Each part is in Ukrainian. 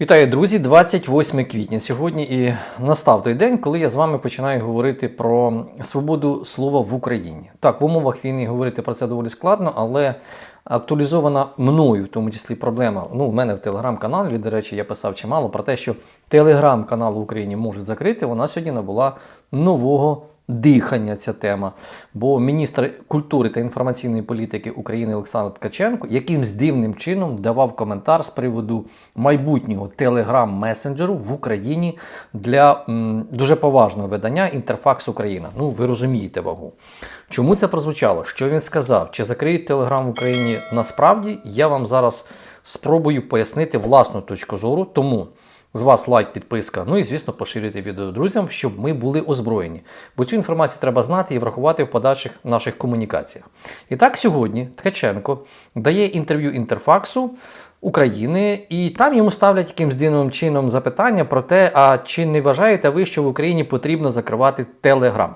Вітаю, друзі! 28 квітня сьогодні і настав той день, коли я з вами починаю говорити про свободу слова в Україні. Так, в умовах війни говорити про це доволі складно, але актуалізована мною, в тому числі проблема. Ну, в мене в телеграм-каналі, до речі, я писав чимало про те, що телеграм-канал в Україні можуть закрити. Вона сьогодні набула нового дихання ця тема. Бо міністр культури та інформаційної політики України Олександр Ткаченко якимсь дивним чином давав коментар з приводу майбутнього телеграм-месенджеру в Україні для м, дуже поважного видання Інтерфакс Україна. Ну, ви розумієте вагу. Чому це прозвучало? Що він сказав? Чи закриють телеграм в Україні насправді? Я вам зараз спробую пояснити власну точку зору. Тому. З вас лайк, підписка, ну і звісно, поширюйте відео друзям, щоб ми були озброєні. Бо цю інформацію треба знати і врахувати в подальших наших комунікаціях. І так, сьогодні Ткаченко дає інтерв'ю інтерфаксу України, і там йому ставлять якимсь дивним чином запитання про те, а чи не вважаєте ви, що в Україні потрібно закривати Телеграм?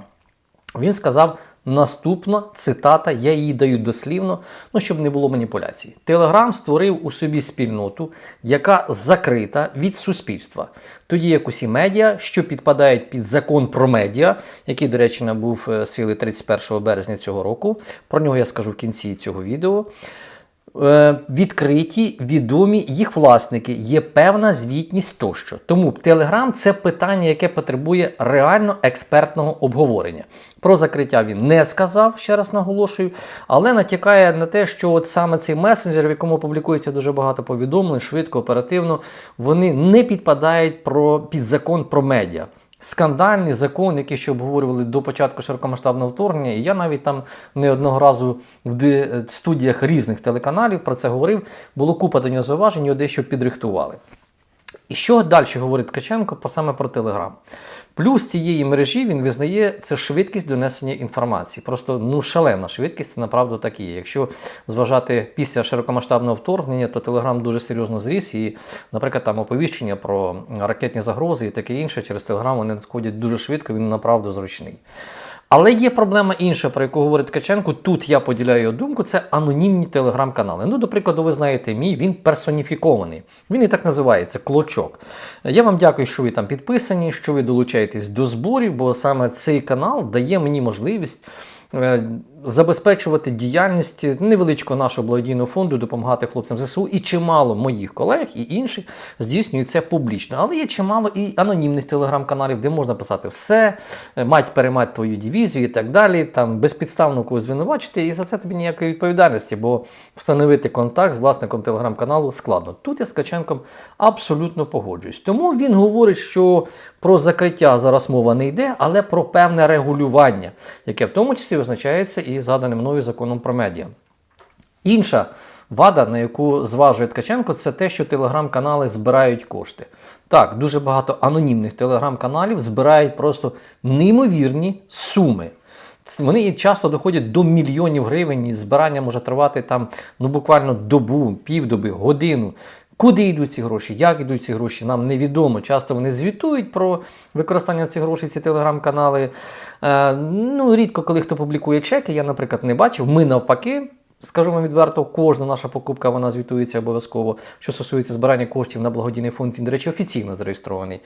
Він сказав наступна цитата, я її даю дослівно, ну щоб не було маніпуляцій. Телеграм створив у собі спільноту, яка закрита від суспільства. Тоді як усі медіа, що підпадають під закон про медіа, який, до речі, набув е, сили 31 березня цього року. Про нього я скажу в кінці цього відео. Е, Відкриті, відомі їх власники, є певна звітність тощо. Тому Telegram це питання, яке потребує реально експертного обговорення. Про закриття він не сказав, ще раз наголошую, але натякає на те, що от саме цей месенджер, в якому публікується дуже багато повідомлень, швидко, оперативно, вони не підпадають про, під закон про медіа. Скандальний закон, який ще обговорювали до початку широкомасштабного вторгнення, і я навіть там не одного разу в студіях різних телеканалів про це говорив. Було купа до нього зауважень, його дещо підрихтували. І що далі говорить Ткаченко саме про Телеграм? Плюс цієї мережі він визнає це швидкість донесення інформації. Просто ну шалена швидкість, це направду так і є. Якщо зважати після широкомасштабного вторгнення, то Телеграм дуже серйозно зріс. І, наприклад, там оповіщення про ракетні загрози і таке інше через Телеграм вони надходять дуже швидко, він направду зручний. Але є проблема інша, про яку говорить Ткаченко. Тут я поділяю його думку. Це анонімні телеграм-канали. Ну, до прикладу, ви знаєте, мій він персоніфікований. Він і так називається клочок. Я вам дякую, що ви там підписані, що ви долучаєтесь до зборів, бо саме цей канал дає мені можливість. Забезпечувати діяльність невеличкого нашого благодійного фонду, допомагати хлопцям ЗСУ, і чимало моїх колег і інших здійснюють це публічно. Але є чимало і анонімних телеграм-каналів, де можна писати все, е, мать перемать твою дивізію і так далі. Там безпідставно когось звинувачити, і за це тобі ніякої відповідальності, бо встановити контакт з власником телеграм-каналу складно. Тут я з Ткаченком абсолютно погоджуюсь. Тому він говорить, що про закриття зараз мова не йде, але про певне регулювання, яке в тому числі визначається і заданим мною законом про медіа. Інша вада, на яку зважує Ткаченко, це те, що телеграм-канали збирають кошти. Так, дуже багато анонімних телеграм-каналів збирають просто неймовірні суми. Вони часто доходять до мільйонів гривень, і збирання може тривати там ну буквально добу, півдоби, годину. Куди йдуть ці гроші, як йдуть ці гроші, нам невідомо. Часто вони звітують про використання цих грошей, ці телеграм-канали. Е, ну, рідко, коли хто публікує чеки, я, наприклад, не бачив. Ми навпаки. Скажу вам відверто, кожна наша покупка вона звітується обов'язково. Що стосується збирання коштів на благодійний фонд, він, до речі, офіційно зареєстрований.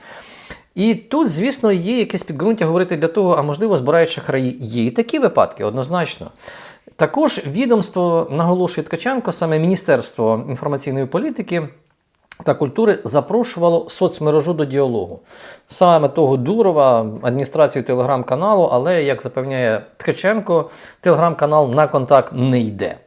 І тут, звісно, є якесь підґрунтя говорити для того, а можливо, збирають шахраї. Є і такі випадки, однозначно. Також відомство наголошує Ткаченко, саме Міністерство інформаційної політики. Та культури запрошувало соцмережу до діалогу. Саме того Дурова, адміністрацію телеграм-каналу, але, як запевняє Ткаченко, телеграм-канал на контакт не йде.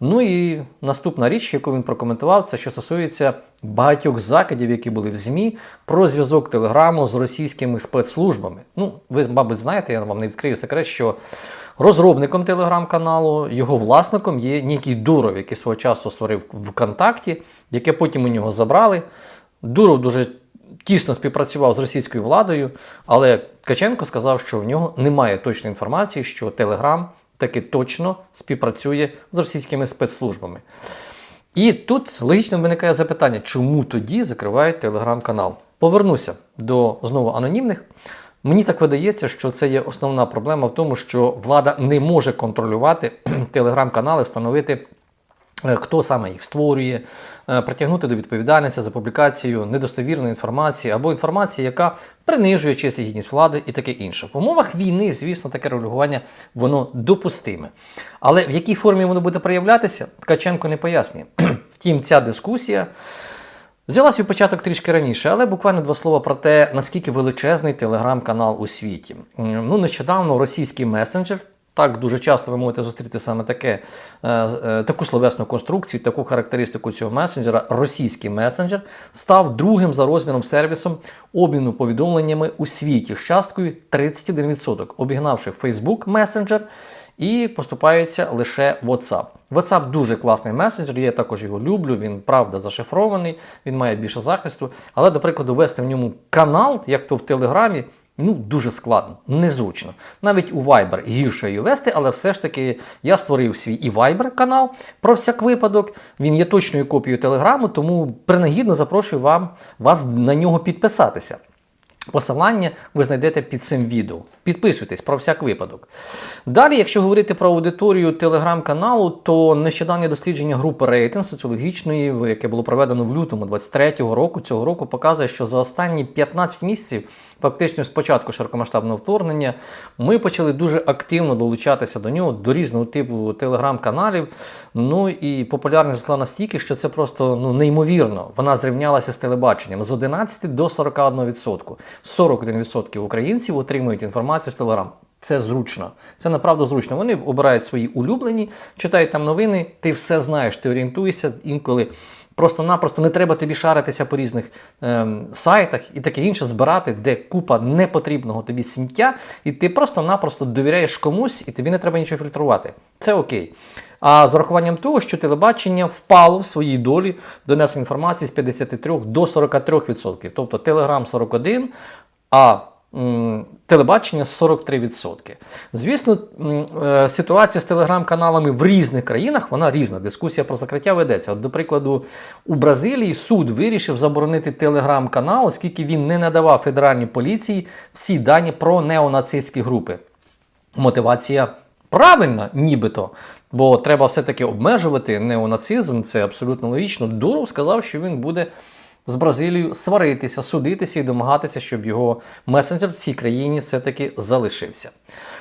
Ну і наступна річ, яку він прокоментував, це що стосується багатьох закидів, які були в ЗМІ, про зв'язок Телеграму з російськими спецслужбами. Ну, ви, мабуть, знаєте, я вам не відкрию секрет, що розробником телеграм-каналу, його власником є Нікій Дуров, який свого часу створив ВКонтакті, яке потім у нього забрали. Дуров дуже тісно співпрацював з російською владою, але Ткаченко сказав, що в нього немає точної інформації, що Телеграм таки точно співпрацює з російськими спецслужбами. І тут логічно виникає запитання, чому тоді закривають телеграм-канал? Повернуся до знову анонімних. Мені так видається, що це є основна проблема в тому, що влада не може контролювати телеграм-канали, встановити хто саме їх створює, е, притягнути до відповідальності за публікацію недостовірної інформації або інформації, яка принижує честь і гідність влади і таке інше. В умовах війни, звісно, таке реагування воно допустиме. Але в якій формі воно буде проявлятися, Ткаченко не пояснює. Втім, ця дискусія. Взяла свій початок трішки раніше, але буквально два слова про те, наскільки величезний телеграм-канал у світі. Ну, нещодавно російський месенджер. Так, дуже часто ви можете зустріти саме таке, е, е, таку словесну конструкцію, таку характеристику цього месенджера. Російський месенджер став другим за розміром сервісом обміну повідомленнями у світі з часткою 31%, обігнавши Facebook Messenger і поступається лише WhatsApp. WhatsApp дуже класний месенджер, я також його люблю. Він правда зашифрований, він має більше захисту. Але, до прикладу, вести в ньому канал, як то в Телеграмі, ну дуже складно, незручно. Навіть у Viber гірше її вести, але все ж таки я створив свій і Viber канал про всяк випадок. Він є точною копією Телеграму, тому принагідно запрошую вам вас на нього підписатися. Посилання ви знайдете під цим відео. Підписуйтесь про всяк випадок. Далі, якщо говорити про аудиторію телеграм-каналу, то нещодавнє дослідження групи рейтинг соціологічної, яке було проведено в лютому 23-го року, цього року, показує, що за останні 15 місяців, фактично з початку широкомасштабного вторгнення, ми почали дуже активно долучатися до нього, до різного типу телеграм-каналів. Ну і популярність зросла настільки, що це просто ну, неймовірно. Вона зрівнялася з телебаченням з 11 до 41%. 41% українців отримують інформацію з Телеграм. Це зручно. Це направду зручно. Вони обирають свої улюблені, читають там новини, ти все знаєш, ти орієнтуєшся інколи. Просто-напросто не треба тобі шаритися по різних ем, сайтах і таке інше збирати, де купа непотрібного тобі сміття, і ти просто-напросто довіряєш комусь, і тобі не треба нічого фільтрувати. Це окей. А з урахуванням того, що телебачення впало в своїй долі донесення інформації з 53 до 43%. Тобто Телеграм 41, а телебачення 43%. Звісно, е, ситуація з телеграм-каналами в різних країнах вона різна. Дискусія про закриття ведеться. От, до прикладу, у Бразилії суд вирішив заборонити телеграм-канал, оскільки він не надавав федеральній поліції всі дані про неонацистські групи. Мотивація правильна, нібито, бо треба все-таки обмежувати неонацизм, це абсолютно логічно. Дуров сказав, що він буде з Бразилією сваритися, судитися і домагатися, щоб його месенджер в цій країні все-таки залишився.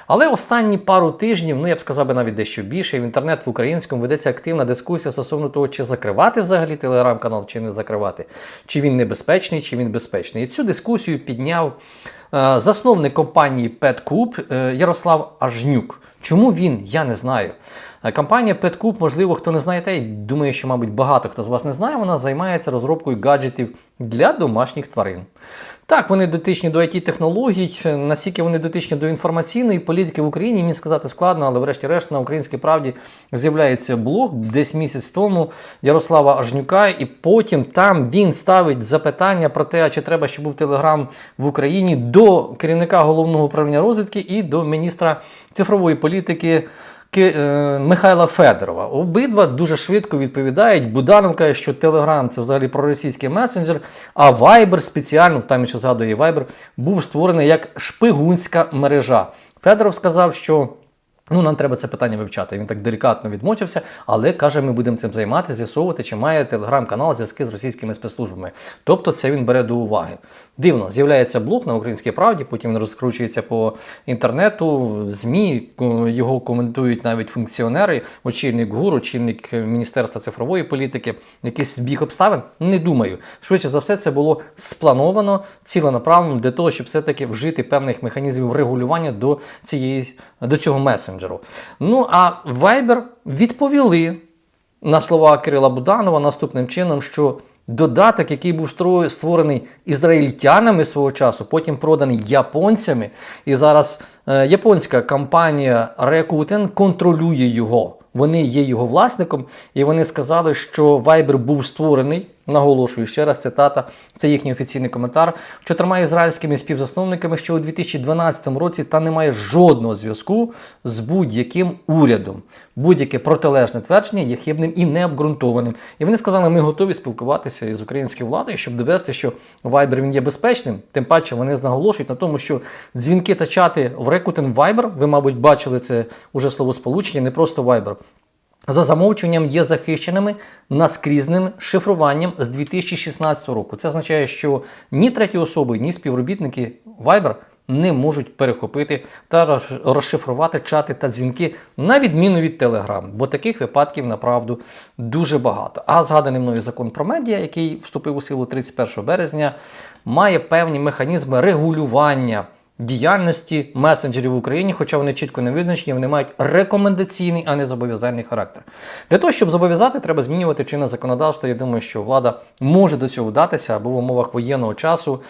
Але останні пару тижнів, ну я б сказав би навіть дещо більше, в інтернет в українському ведеться активна дискусія стосовно того, чи закривати взагалі телеграм-канал, чи не закривати, чи він небезпечний, чи він безпечний. І цю дискусію підняв е, засновник компанії PetCube е, Ярослав Ажнюк. Чому він? Я не знаю. Е, Компанія PetCube, можливо, хто не знає, та й думаю, що, мабуть, багато хто з вас не знає, вона займається розробкою гаджетів для домашніх тварин. Так, вони дотичні до it технологій наскільки вони дотичні до інформаційної політики в Україні, мені сказати складно, але врешті-решт на українській правді з'являється блог десь місяць тому Ярослава Ажнюка, і потім там він ставить запитання про те, чи треба, щоб був телеграм в Україні до керівника головного управління розвідки і до міністра цифрової політики. Е, Михайла Федорова. Обидва дуже швидко відповідають. Буданов каже, що Телеграм це взагалі проросійський месенджер, а Viber спеціально, там ще згадує Viber, був створений як шпигунська мережа. Федоров сказав, що. Ну, нам треба це питання вивчати. Він так делікатно відмовився, але каже, ми будемо цим займатися, з'ясовувати, чи має телеграм-канал зв'язки з російськими спецслужбами. Тобто це він бере до уваги. Дивно, з'являється блог на українській правді, потім він розкручується по інтернету, ЗМІ, його коментують навіть функціонери, очільник ГУР, очільник Міністерства цифрової політики. Якийсь збіг обставин? Не думаю. Швидше за все, це було сплановано ціленаправлено для того, щоб все-таки вжити певних механізмів регулювання до цієї до цього месенджеру. Ну а Viber відповіли на слова Кирила Буданова наступним чином, що додаток, який був створений ізраїльтянами свого часу, потім проданий японцями, і зараз е, японська компанія Rakuten контролює його. Вони є його власником, і вони сказали, що Viber був створений. Наголошую ще раз цитата, це їхній офіційний коментар. Чотирма ізраїльськими співзасновниками ще у 2012 році та не має жодного зв'язку з будь-яким урядом. Будь-яке протилежне твердження є хибним і необґрунтованим. І вони сказали, ми готові спілкуватися із українською владою, щоб довести, що Viber він є безпечним. Тим паче вони наголошують на тому, що дзвінки та чати в Rakuten Viber, ви, мабуть, бачили це уже словосполучення, не просто Viber. За замовчуванням є захищеними наскрізним шифруванням з 2016 року. Це означає, що ні треті особи, ні співробітники Viber не можуть перехопити та розшифрувати чати та дзвінки на відміну від Telegram, бо таких випадків направду дуже багато. А згаданий мною закон про медіа, який вступив у силу 31 березня, має певні механізми регулювання діяльності месенджерів в Україні, хоча вони чітко не визначені, вони мають рекомендаційний, а не зобов'язальний характер. Для того, щоб зобов'язати, треба змінювати чинне законодавство. Я думаю, що влада може до цього вдатися або в умовах воєнного часу.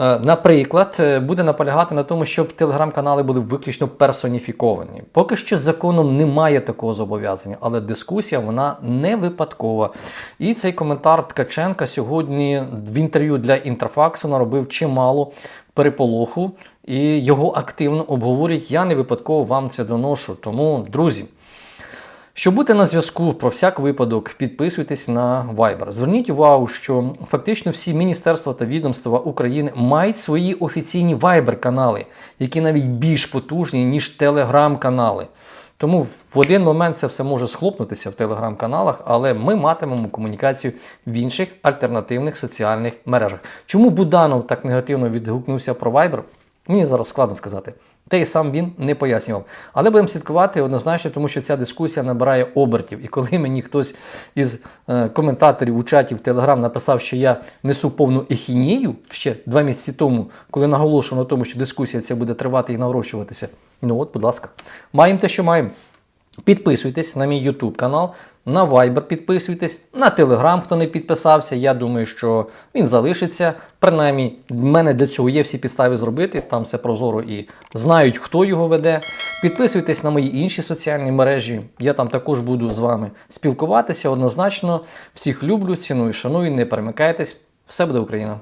Е, Наприклад, е, буде наполягати на тому, щоб телеграм-канали були виключно персоніфіковані. Поки що законом немає такого зобов'язання, але дискусія вона не випадкова. І цей коментар Ткаченка сьогодні в інтерв'ю для Інтерфаксу наробив чимало переполоху, і його активно обговорюють. Я не випадково вам це доношу. Тому, друзі. Щоб бути на зв'язку про всяк випадок, підписуйтесь на Viber. Зверніть увагу, що фактично всі міністерства та відомства України мають свої офіційні Viber-канали, які навіть більш потужні, ніж Telegram-канали. Тому в один момент це все може схлопнутися в телеграм-каналах, але ми матимемо комунікацію в інших альтернативних соціальних мережах. Чому Буданов так негативно відгукнувся про Viber? Мені зараз складно сказати. Та й сам він не пояснював. Але будемо слідкувати однозначно, тому що ця дискусія набирає обертів. І коли мені хтось із е, коментаторів у чаті в Телеграм написав, що я несу повну ехінію ще два місяці тому, коли наголошував на тому, що дискусія ця буде тривати і нарощуватися. Ну от, будь ласка, маємо те, що маємо. Підписуйтесь на мій YouTube канал, на Viber підписуйтесь, на Telegram, хто не підписався. Я думаю, що він залишиться. Принаймні, в мене для цього є всі підстави зробити. Там все прозоро і знають, хто його веде. Підписуйтесь на мої інші соціальні мережі. Я там також буду з вами спілкуватися. Однозначно, всіх люблю, ціную, шаную, не перемикайтесь. Все буде Україна!